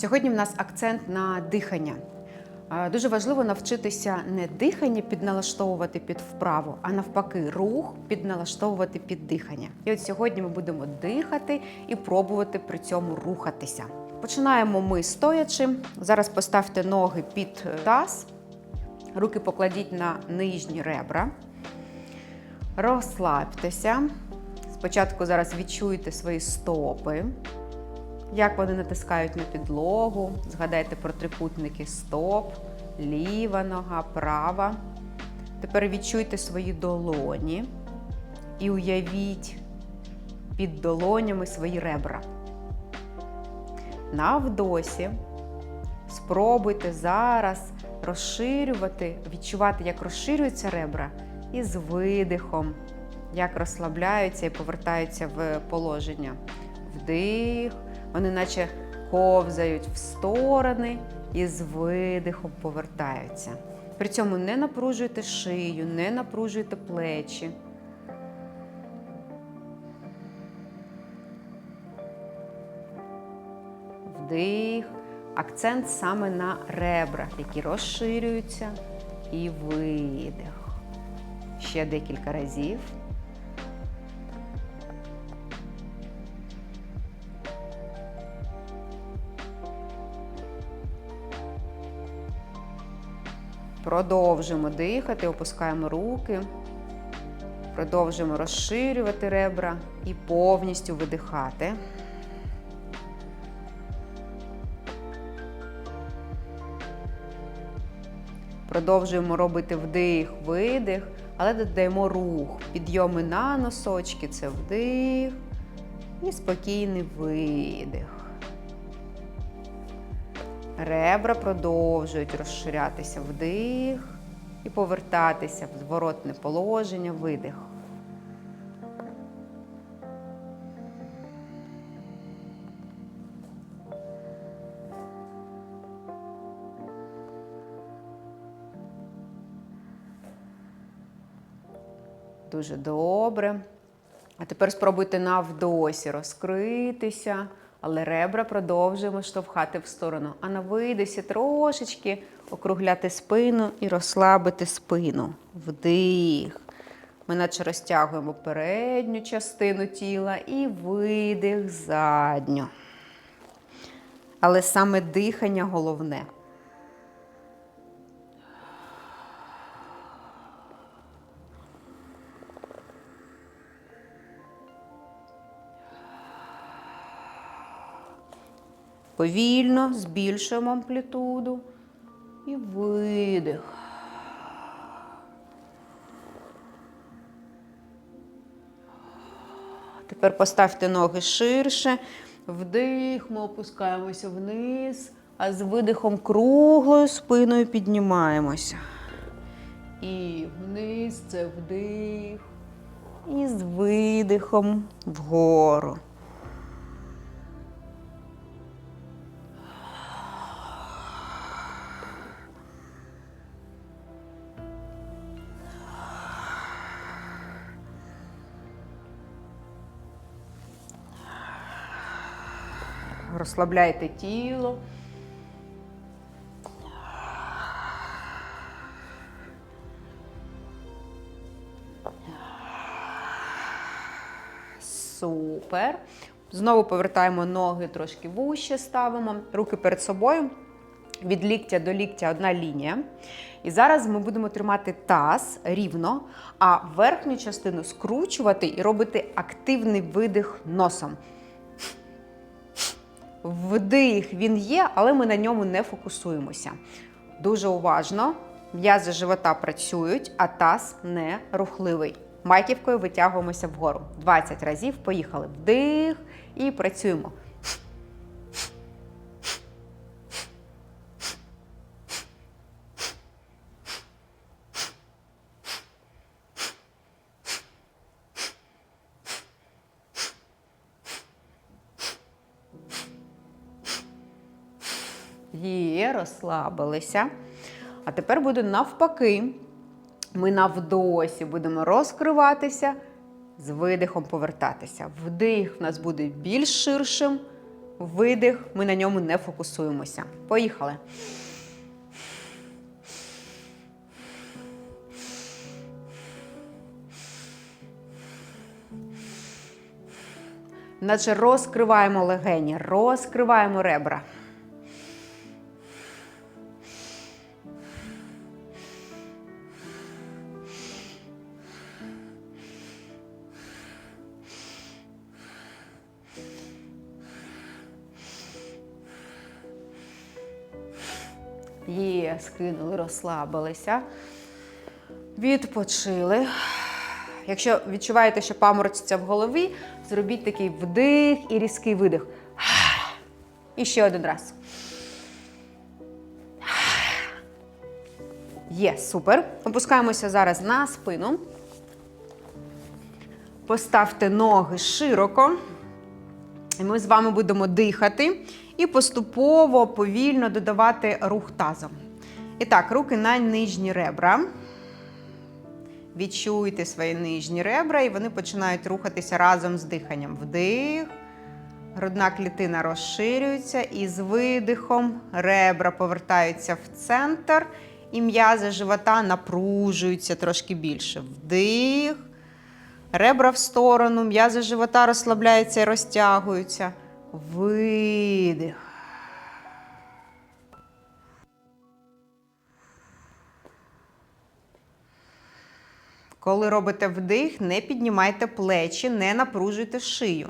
Сьогодні в нас акцент на дихання. Дуже важливо навчитися не дихання підналаштовувати під вправу, а навпаки, рух підналаштовувати під дихання. І от сьогодні ми будемо дихати і пробувати при цьому рухатися. Починаємо ми стоячи. Зараз поставте ноги під таз, руки покладіть на нижні ребра. Розслабтеся. Спочатку зараз відчуйте свої стопи, як вони натискають на підлогу. Згадайте про трикутники стоп, ліва нога, права. Тепер відчуйте свої долоні і уявіть під долонями свої ребра. На вдосі спробуйте зараз розширювати, відчувати, як розширюються ребра, і з видихом, як розслабляються і повертаються в положення. Вдих, вони наче ковзають в сторони і з видихом повертаються. При цьому не напружуйте шию, не напружуйте плечі. Вдих, акцент саме на ребрах, які розширюються, і видих. Ще декілька разів. Продовжуємо дихати, опускаємо руки, продовжуємо розширювати ребра і повністю видихати. Продовжуємо робити вдих, видих, але додаємо рух. Підйоми на носочки це вдих і спокійний видих. Ребра продовжують розширятися вдих і повертатися в зворотне положення, видих. Дуже добре. А тепер спробуйте на вдосі розкритися, але ребра продовжуємо штовхати в сторону. А на видосі трошечки округляти спину і розслабити спину. Вдих. Ми наче розтягуємо передню частину тіла і видих задню. Але саме дихання головне. Повільно збільшуємо амплітуду і видих. Тепер поставте ноги ширше. Вдих, ми опускаємося вниз, а з видихом круглою спиною піднімаємося. І вниз це вдих. І з видихом вгору. Розслабляйте тіло. Супер. Знову повертаємо ноги трошки вуще, ставимо, руки перед собою. Від ліктя до ліктя одна лінія. І зараз ми будемо тримати таз рівно, а верхню частину скручувати і робити активний видих носом. Вдих він є, але ми на ньому не фокусуємося. Дуже уважно. М'язи живота працюють, а таз не рухливий. Маківкою витягуємося вгору. 20 разів. Поїхали. Вдих і працюємо. Є, розслабилися. А тепер буде навпаки. Ми на вдосі будемо розкриватися, з видихом повертатися. Вдих в нас буде більш ширшим, видих, ми на ньому не фокусуємося. Поїхали. Наче розкриваємо легені, розкриваємо ребра. Є, розслабилися. Відпочили. Якщо відчуваєте, що паморочиться в голові, зробіть такий вдих і різкий видих. І ще один раз. Є, супер. Опускаємося зараз на спину. Поставте ноги широко. І ми з вами будемо дихати і поступово повільно додавати рух тазом. І так, руки на нижні ребра. Відчуйте свої нижні ребра, і вони починають рухатися разом з диханням. Вдих. Грудна клітина розширюється, і з видихом ребра повертаються в центр, і м'язи живота напружуються трошки більше. Вдих. Ребра в сторону, м'язи живота розслабляються і розтягуються. Видих. Коли робите вдих, не піднімайте плечі, не напружуйте шию.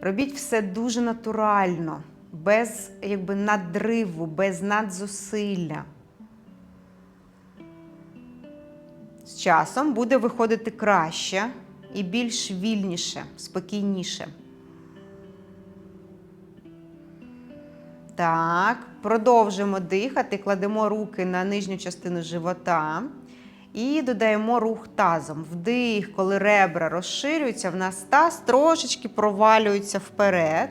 Робіть все дуже натурально, без якби, надриву, без надзусилля. З часом буде виходити краще і більш вільніше, спокійніше. Так, продовжимо дихати, кладемо руки на нижню частину живота і додаємо рух тазом. Вдих, коли ребра розширюються, в нас таз трошечки провалюється вперед.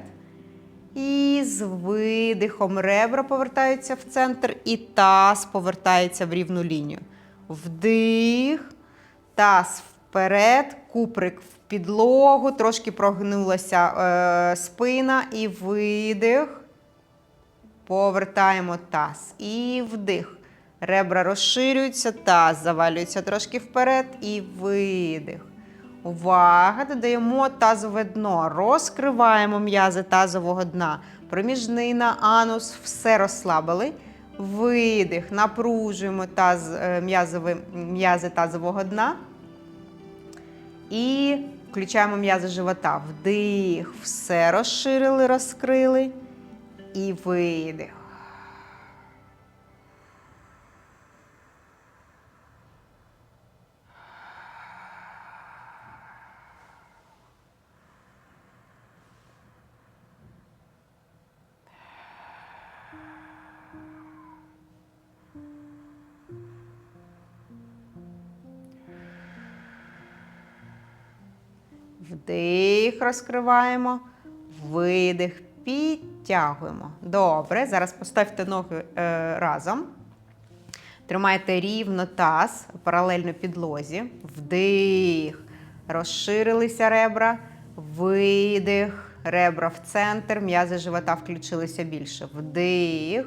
І з видихом ребра повертаються в центр, і таз повертається в рівну лінію. Вдих, таз вперед, куприк в підлогу, трошки прогнулася е, спина і видих. Повертаємо таз. І вдих. Ребра розширюються, таз завалюється трошки вперед і видих. Увага! Додаємо тазове дно. Розкриваємо м'язи тазового дна. Проміжнина, анус, все розслабили. Видих. Напружуємо таз, е, м'язи тазового дна. І включаємо м'язи живота. Вдих. Все розширили, розкрили. І видих. Вдих розкриваємо, видих, підтягуємо. Добре, зараз поставте ноги е, разом. Тримайте рівно таз, паралельно підлозі. Вдих. Розширилися ребра. Видих. Ребра в центр. М'язи живота включилися більше. Вдих.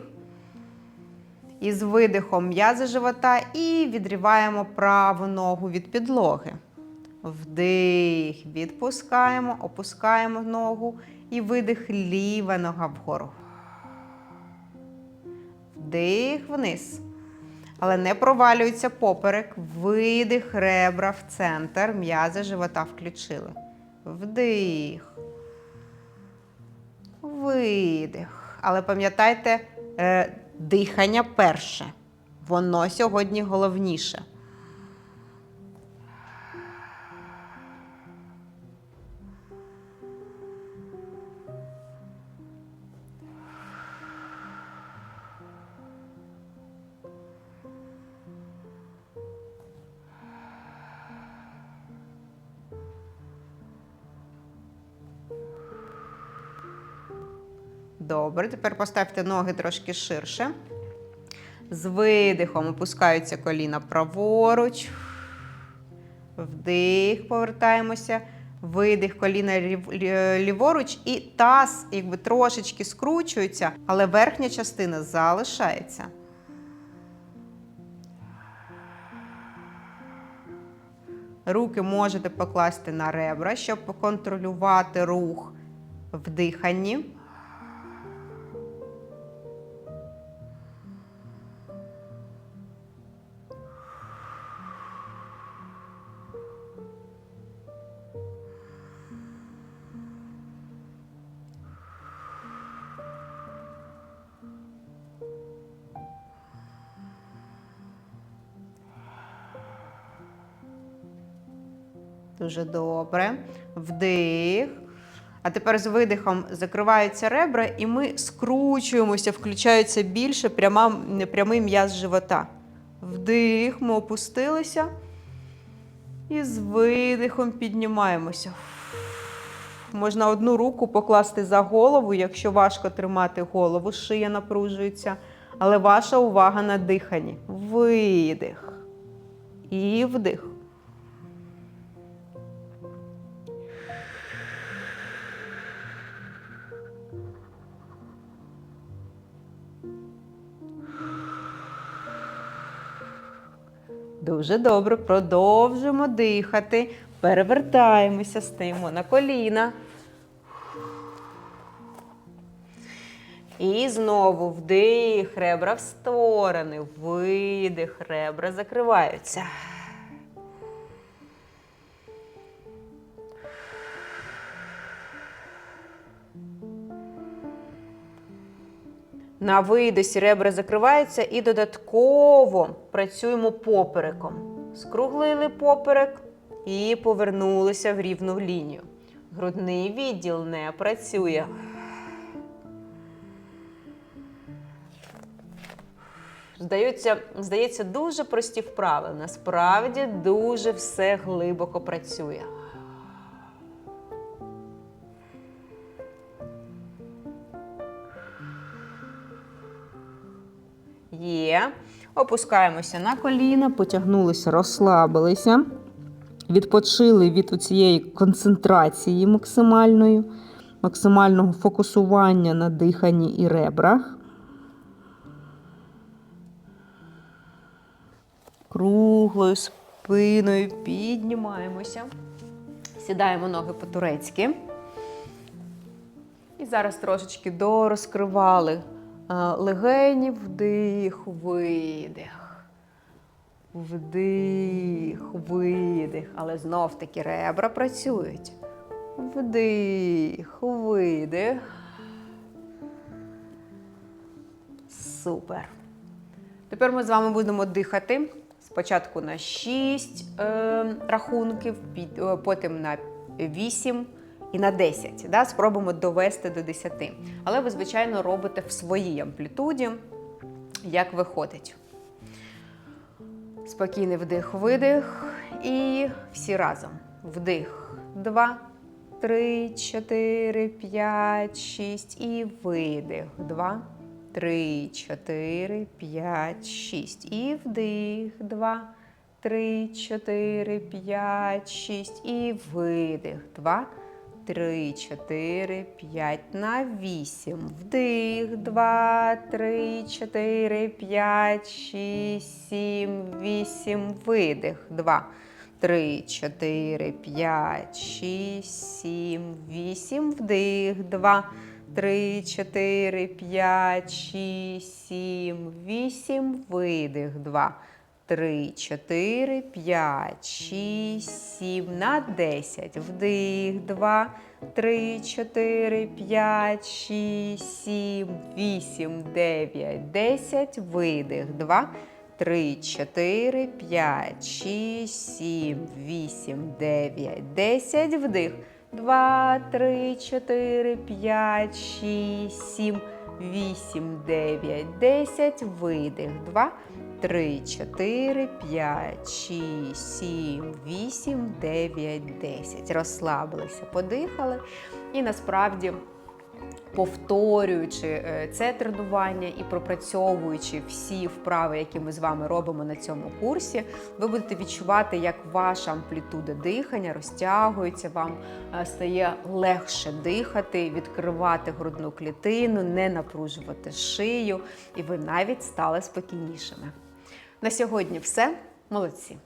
І з видихом м'язи живота і відриваємо праву ногу від підлоги. Вдих, відпускаємо, опускаємо ногу і видих ліва нога вгору. Вдих вниз. Але не провалюється поперек. Видих ребра в центр. М'язи живота включили. Вдих. Видих. Але пам'ятайте, е, дихання перше. Воно сьогодні головніше. Добре, тепер поставте ноги трошки ширше. З видихом опускаються коліна праворуч. Вдих, повертаємося. Видих коліна ліворуч, і таз якби трошечки скручується, але верхня частина залишається. Руки можете покласти на ребра, щоб поконтролювати рух в диханні. Дуже добре. Вдих. А тепер з видихом закриваються ребра, і ми скручуємося, включається більше пряма, прямий м'яз живота. Вдих, ми опустилися. І з видихом піднімаємося. Можна одну руку покласти за голову, якщо важко тримати голову, шия напружується. Але ваша увага на диханні. Видих. І вдих. Дуже добре. Продовжуємо дихати. Перевертаємося, стоїмо на коліна. І знову вдих, ребра в сторони, видих, ребра закриваються. На видосі ребра закриваються і додатково працюємо попереком. Скруглили поперек і повернулися в рівну лінію. Грудний відділ не працює. Здається, здається, дуже прості вправи. Насправді дуже все глибоко працює. Є. Опускаємося на коліна, потягнулися, розслабилися, відпочили від цієї концентрації максимальної, максимального фокусування на диханні і ребрах. Круглою спиною піднімаємося. Сідаємо ноги по-турецьки. І зараз трошечки дорозкривали е, легені, вдих, видих. Вдих, видих. Але знов таки ребра працюють. Вдих, видих. Супер. Тепер ми з вами будемо дихати. Спочатку на 6 е, рахунків, е, потім на 8 і на 10. Да? Спробуємо довести до 10. Але ви, звичайно, робите в своїй амплітуді, як виходить. Спокійний вдих, видих. І всі разом. Вдих. Два, три, чотири, п'ять, шість. І видих. Два, три, чотири, п'ять, шість. І вдих. Два, три, чотири, п'ять, шість. І видих. Два, три, чотири, п'ять. На вісім. Вдих. Два, три, чотири, п'ять, шість, сім, вісім. Видих. Два. Три, чотири, п'ять, шість, сім, вісім. Вдих. Два, три, чотири, п'ять, шість, сім, вісім. Видих. Два. Три, чотири, п'ять, шість, сім. На десять. Вдих. Два, три, чотири, п'ять, шість, сім, вісім, дев'ять, десять. Видих. Два. Три, чотири, п'ять, шість, сім, вісім, дев'ять, десять. Вдих. Два, три, чотири, п'ять, шість, сім, вісім, дев'ять, десять. Видих. Два, три, чотири, п'ять, шість, сім, вісім, дев'ять, десять. Розслабилися, подихали. І насправді повторюючи е, це тренування і пропрацьовуючи всі вправи, які ми з вами робимо на цьому курсі, ви будете відчувати, як ваша амплітуда дихання розтягується, вам е, стає легше дихати, відкривати грудну клітину, не напружувати шию, і ви навіть стали спокійнішими. На сьогодні все. Молодці!